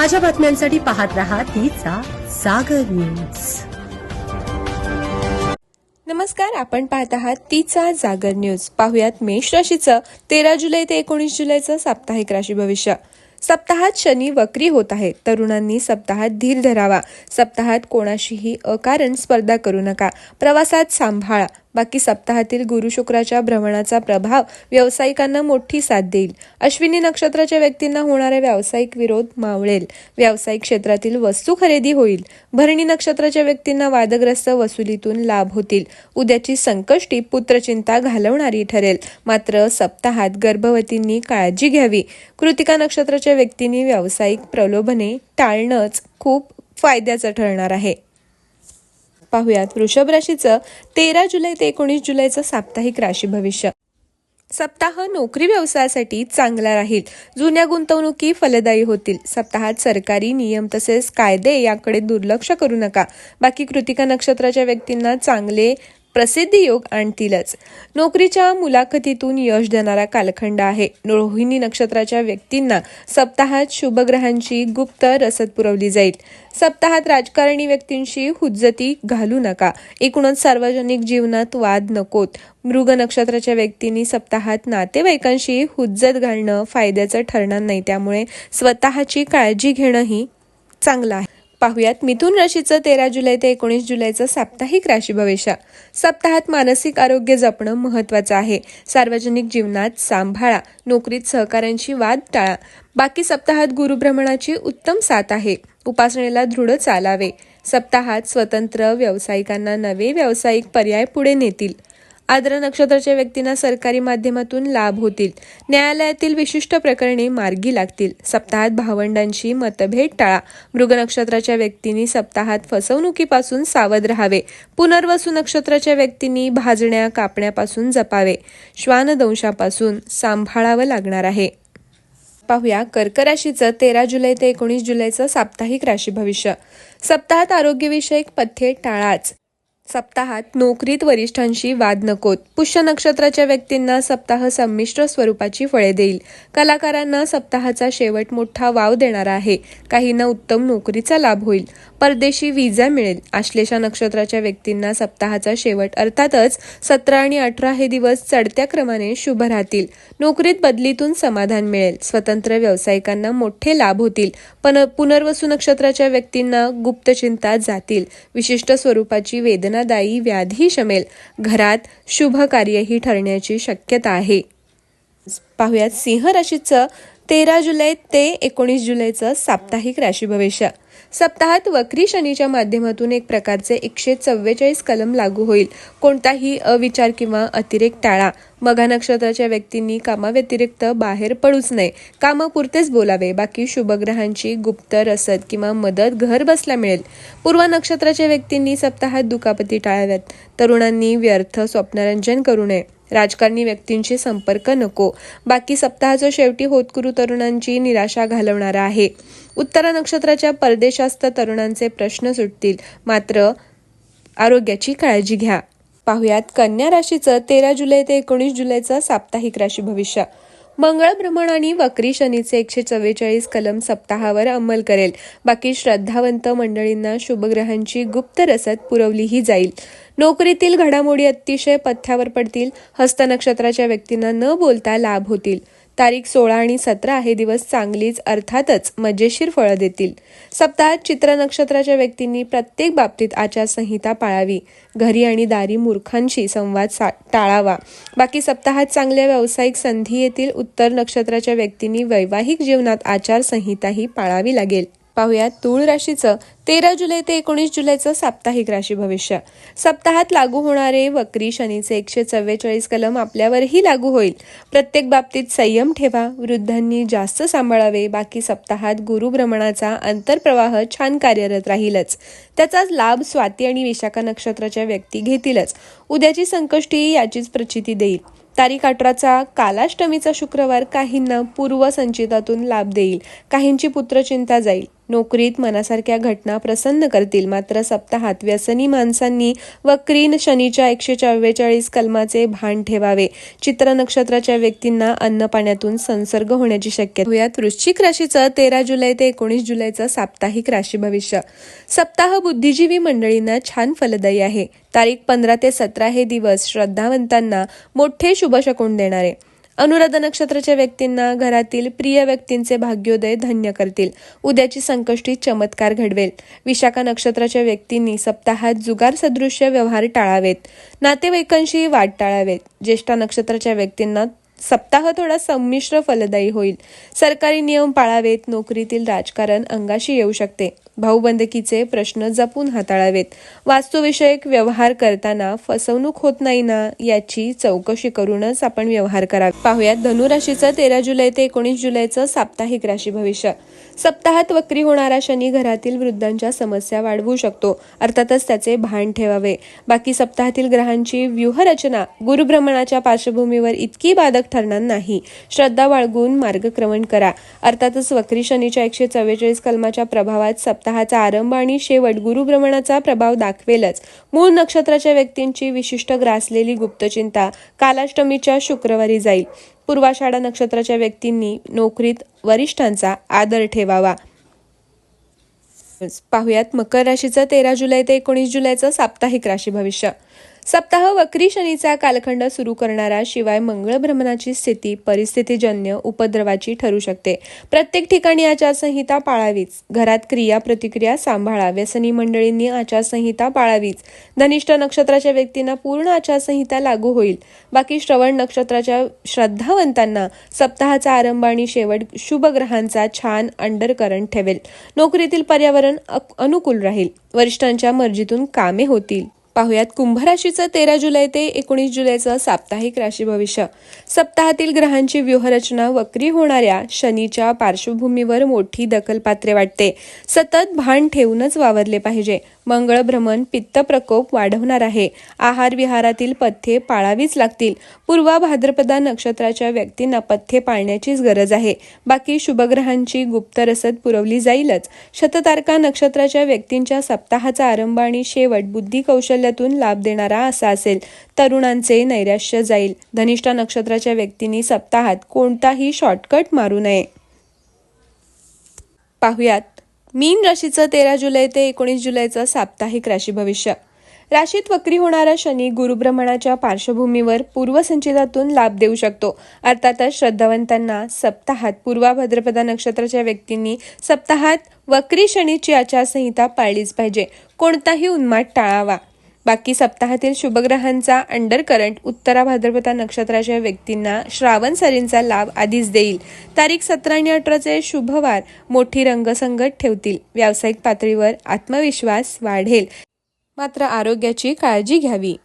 ताज्या बातम्यांसाठी पाहत राहा तिचा सागर न्यूज. नमस्कार आपण पाहत आहात तिचा जागर न्यूज. पाहुयात मेष राशीचं. तेरा जुलै ते एकोणीस जुलैचं साप्ताहिक राशी भविष्य. सप्ताहात शनी वक्री होत आहे. तरुणांनी सप्ताहात धीर धरावा. सप्ताहात कोणाशीही अकारण स्पर्धा करू नका. प्रवासात सांभाळा. बाकी सप्ताहातील गुरु शुक्राच्या भ्रमणाचा प्रभाव व्यावसायिकांना मोठी साथ देईल. अश्विनी नक्षत्राच्या व्यक्तींना होणारा व्यावसायिक विरोध मावळेल. व्यावसायिक क्षेत्रातील वस्तू खरेदी होईल. भरणी नक्षत्राच्या व्यक्तींना वादग्रस्त वसुलीतून लाभ होतील. उद्याची संकष्टी पुत्रचिंता घालवणारी ठरेल. मात्र सप्ताहात गर्भवतींनी काळजी घ्यावी. कृतिका नक्षत्राच्या व्यक्तींनी व्यावसायिक प्रलोभने टाळणंच खूप फायद्याचं ठरणार आहे. पाहूयात. वृषभ राशीचं तेरा जुलै ते एकोणीस जुलैचं साप्ताहिक राशी भविष्य. सप्ताह नोकरी व्यवसायासाठी चांगला राहील. जुन्या गुंतवणुकी फलदायी होतील. सप्ताहात सरकारी नियम तसेच कायदे याकडे दुर्लक्ष करू नका. बाकी कृतिका नक्षत्राच्या व्यक्तींना चांगले प्रसिद्धी योग आणतीलच. नोकरीच्या मुलाखतीतून यश देणारा कालखंड आहे. रोहिणी नक्षत्राच्या व्यक्तींना सप्ताहात शुभग्रहांची गुप्त रसद पुरवली जाईल. सप्ताहात राजकारणी व्यक्तींशी हुज्जती घालू नका. एकूणच सार्वजनिक जीवनात वाद नकोत. मृग नक्षत्राच्या व्यक्तींनी सप्ताहात नातेवाईकांशी हुज्जत घालणं फायद्याचं ठरणार नाही. त्यामुळे स्वतःची काळजी घेणंही चांगलं आहे. पाहुयात. मिथुन राशीचं तेरा जुलै ते एकोणीस जुलैचं साप्ताहिक राशी भविष्य सप्ताहात मानसिक आरोग्य जपणं महत्वाचं आहे. सार्वजनिक जीवनात सांभाळा. नोकरीत सहकाऱ्यांशी वाद टाळा. बाकी सप्ताहात गुरुभ्रमणाची उत्तम साथ आहे. उपासनेला दृढ चालावे. सप्ताहात स्वतंत्र व्यावसायिकांना नवे व्यावसायिक पर्याय पुढे नेतील. आद्र नक्षत्राच्या व्यक्तींना सरकारी माध्यमातून लाभ होतील. न्यायालयातील विशिष्ट प्रकरणे मार्गी लागतील. सप्ताहात भावंडांशी मतभेद टाळा. मृग नक्षत्राच्या व्यक्तींनी सप्ताहात फसवणुकीपासून सावध राहावे. पुनर्वसू नक्षत्राच्या व्यक्तींनी भाजण्या कापण्यापासून जपावे. श्वानदंशापासून सांभाळावं लागणार आहे. पाहूया कर्क राशीचं तेरा जुलै ते एकोणीस जुलैचं साप्ताहिक राशी भविष्य. सप्ताहात आरोग्यविषयक पथ्ये टाळाच. सप्ताहात नोकरीत वरिष्ठांशी वाद नकोत. पुष्य नक्षत्राच्या व्यक्तींना सप्ताह संमिश्र स्वरूपाची फळे देईल. कलाकारांना सप्ताहाचा शेवट मोठा वाव देणारा आहे. काहींना उत्तम नोकरीचा लाभ होईल. परदेशी विजा मिळेल. आश्लेषा नक्षत्राच्या व्यक्तींना सप्ताहाचा शेवट अर्थातच सतरा आणि अठरा हे दिवस चढत्या क्रमाने शुभ राहतील. नोकरीत बदलीतून समाधान मिळेल. स्वतंत्र व्यावसायिकांना मोठे लाभ होतील. पण पुनर्वसू नक्षत्राच्या व्यक्तींना गुप्त चिंता जातील. विशिष्ट स्वरूपाची वेदना वेदनादायी व्याधी शमेल. घरात शुभ कार्यही ठरण्याची शक्यता आहे. पाहुयात सिंह राशीचं तेरा जुलै ते एकोणीस जुलैचं साप्ताहिक राशी भविष्य सप्ताहात वक्री शनीच्या माध्यमातून एक प्रकारचे एकशे चव्वेचाळीस कलम लागू होईल. कोणताही अविचार किंवा अतिरेक टाळा. मघा नक्षत्राच्या व्यक्तींनी कामाव्यतिरिक्त बाहेर पडूच नये. कामापुरतेच बोलावे. बाकी शुभग्रहांची गुप्त रसद किंवा मदत घर बसल्या मिळेल. पूर्व नक्षत्राच्या व्यक्तींनी सप्ताहात दुखापती टाळाव्यात. तरुणांनी व्यर्थ स्वप्नरंजन करू नये. राजकारणी व्यक्तींशी संपर्क नको. बाकी सप्ताहाच्या शेवटी होतकुरू तरुणांची निराशा घालवणारा आहे. उत्तरा नक्षत्राच्या परदेशास्त तरुणांचे प्रश्न सुटतील. मात्र आरोग्याची काळजी घ्या. पाहुयात. कन्या राशीचं तेरा जुलै ते एकोणीस जुलैचं साप्ताहिक राशी भविष्य. मंगळ भ्रमण आणि वक्री शनीचे एकशे चव्वेचाळीस कलम सप्ताहावर अंमल करेल. बाकी श्रद्धावंत मंडळींना शुभग्रहांची गुप्त रसद पुरवलीही जाईल. नोकरीतील घडामोडी अतिशय पथ्यावर पडतील. हस्त नक्षत्राच्या व्यक्तींना न बोलता लाभ होतील. तारीख सोळा आणि सतरा हे दिवस चांगलीच अर्थातच मजेशीर फळं देतील. सप्ताहात चित्र नक्षत्राच्या व्यक्तींनी प्रत्येक बाबतीत आचारसंहिता पाळावी. घरी आणि दारी मूर्खांशी संवाद सा टाळावा. बाकी सप्ताहात चांगल्या व्यावसायिक संधी येतील. उत्तर नक्षत्राच्या व्यक्तींनी वैवाहिक जीवनात आचारसंहिताही पाळावी लागेल. पाहुयात तूळ राशीचं. तेरा जुलै ते एकोणीस जुलैचं साप्ताहिक राशी भविष्य. सप्ताहात लागू होणारे वक्री शनीचे एकशे चव्वेचाळीस कलम आपल्यावरही लागू होईल. प्रत्येक बाबतीत संयम ठेवा वृद्धांनी जास्त सांभाळावे बाकी सप्ताहात गुरुभ्रमणाचा आंतरप्रवाह छान कार्यरत राहीलच. त्याचाच लाभ स्वाती आणि विशाखा नक्षत्राच्या व्यक्ती घेतीलच. उद्याची संकष्टी याचीच प्रचिती देईल. तारीख अठराचा कालाष्टमीचा शुक्रवार काहींना पूर्वसंचितातून लाभ देईल काहींची पुत्रचिंता जाईल. नोकरीत मनासारख्या घटना प्रसन्न करतील मात्र सप्ताहात व्यसनी माणसांनी वक्रीन शनीच्या एकशे चव्वेचाळीस कलमाचे भान ठेवावे. चित्र नक्षत्राच्या व्यक्तींना अन्न पाण्यातून संसर्ग होण्याची शक्यता. यात वृश्चिक राशीचं तेरा जुलै ते एकोणीस जुलैचं साप्ताहिक राशी भविष्य. सप्ताह बुद्धिजीवी मंडळींना छान फलदायी आहे. तारीख पंधरा ते सतरा हे दिवस श्रद्धावंतांना मोठे शुभशकून देणारे. अनुराधा नक्षत्राच्या व्यक्तींना घरातील प्रिय व्यक्तींचे भाग्योदय धन्य करतील. उद्याची संकष्टी चमत्कार घडवेल. विशाखा नक्षत्राच्या व्यक्तींनी सप्ताहात जुगार सदृश्य व्यवहार टाळावेत. नातेवाईकांशी वाट टाळावेत. ज्येष्ठा नक्षत्राच्या व्यक्तींना सप्ताह थोडा संमिश्र फलदायी होईल. सरकारी नियम पाळावेत. नोकरीतील राजकारण अंगाशी येऊ शकते. भाऊबंदकीचे प्रश्न जपून हाताळावेत. वास्तुविषयक व्यवहार करताना फसवणूक होत नाही ना याची चौकशी करूनच आपण व्यवहार करावे. पाहुयात धनुराशीचं तेरा जुलै ते एकोणीस जुलैचं साप्ताहिक राशी भविष्य. सप्ताहात वक्री होणारा शनी घरातील वृद्धांच्या समस्या वाढवू शकतो. अर्थातच त्याचे भान ठेवावे. बाकी सप्ताहातील ग्रहांची व्यूहरचना गुरुभ्रमणाच्या पार्श्वभूमीवर इतकी बाधक ठरणार नाही. श्रद्धा बाळगून मार्गक्रमण करा. अर्थातच वक्री शनीच्या एकशे चव्वेचाळीस कलमाच्या प्रभावात सप्ताहाचा आरंभ आणि शेवट गुरुभ्रमणाचा प्रभाव दाखवेलच. मूळ नक्षत्राच्या व्यक्तींची विशिष्ट ग्रासलेली गुप्तचिंता कालाष्टमीच्या शुक्रवारी जाईल. पूर्वाषाढा नक्षत्राच्या व्यक्तींनी नोकरीत वरिष्ठांचा आदर ठेवावा. पाहुयात मकर राशीचं तेरा जुलै ते एकोणीस जुलैचं साप्ताहिक राशी भविष्य. सप्ताह वक्री शनीचा कालखंड सुरू करणारा शिवाय मंगळ भ्रमणाची स्थिती परिस्थितीजन्य उपद्रवाची ठरू शकते. प्रत्येक ठिकाणी आचारसंहिता पाळावीच. घरात क्रिया प्रतिक्रिया सांभाळा व्यसनी मंडळींनी आचारसंहिता पाळावीच. धनिष्ठ नक्षत्राच्या व्यक्तींना पूर्ण आचारसंहिता लागू होईल. बाकी श्रवण नक्षत्राच्या श्रद्धावंतांना सप्ताहाचा आरंभ आणि शेवट शुभ ग्रहांचा छान अंडरकरंट ठेवेल. नोकरीतील पर्यावरण अनुकूल राहील. वरिष्ठांच्या मर्जीतून कामे होतील. पाहुयात कुंभ राशीचं तेरा जुलै ते एकोणीस जुलैचं साप्ताहिक राशी भविष्य. सप्ताहातील ग्रहांची व्यूहरचना वक्री होणाऱ्या शनीच्या पार्श्वभूमीवर मोठी दखलपात्रे वाटते. सतत भान ठेवूनच वावरले पाहिजे. मंगळ भ्रमण पित्त प्रकोप वाढवणार आहे. आहार विहारातील पथ्ये पाळावीच लागतील. पूर्वा भाद्रपदा नक्षत्राच्या व्यक्तींना पथ्ये पाळण्याचीच गरज आहे. बाकी शुभग्रहांची गुप्त रसद पुरवली जाईलच. शततारका नक्षत्राच्या व्यक्तींच्या सप्ताहाचा आरंभ आणि शेवट बुद्धी कौशल्यातून लाभ देणारा असा असेल. तरुणांचे नैराश्य जाईल. धनिष्ठा नक्षत्राच्या व्यक्तींनी सप्ताहात कोणताही शॉर्टकट मारू नये. पाहुयात. मीन राशीचं तेरा जुलै ते एकोणीस जुलैचं साप्ताहिक राशी भविष्य. राशीत वक्री होणारा शनी गुरुभ्रमणाच्या पार्श्वभूमीवर पूर्वसंचितातून लाभ देऊ शकतो. अर्थातच श्रद्धावंतांना सप्ताहात पूर्वाभद्रपदा नक्षत्राच्या व्यक्तींनी सप्ताहात वक्री शनीची आचारसंहिता पाळलीच पाहिजे. कोणताही उन्माद टाळावा. बाकी सप्ताहातील शुभग्रहांचा अंडर करंट उत्तरा भाद्रपदा नक्षत्राच्या व्यक्तींना श्रावण सरींचा लाभ आधीच देईल. तारीख सतरा आणि अठराचे शुभवार. मोठी रंगसंगत ठेवतील. व्यावसायिक पातळीवर आत्मविश्वास वाढेल. मात्र आरोग्याची काळजी घ्यावी.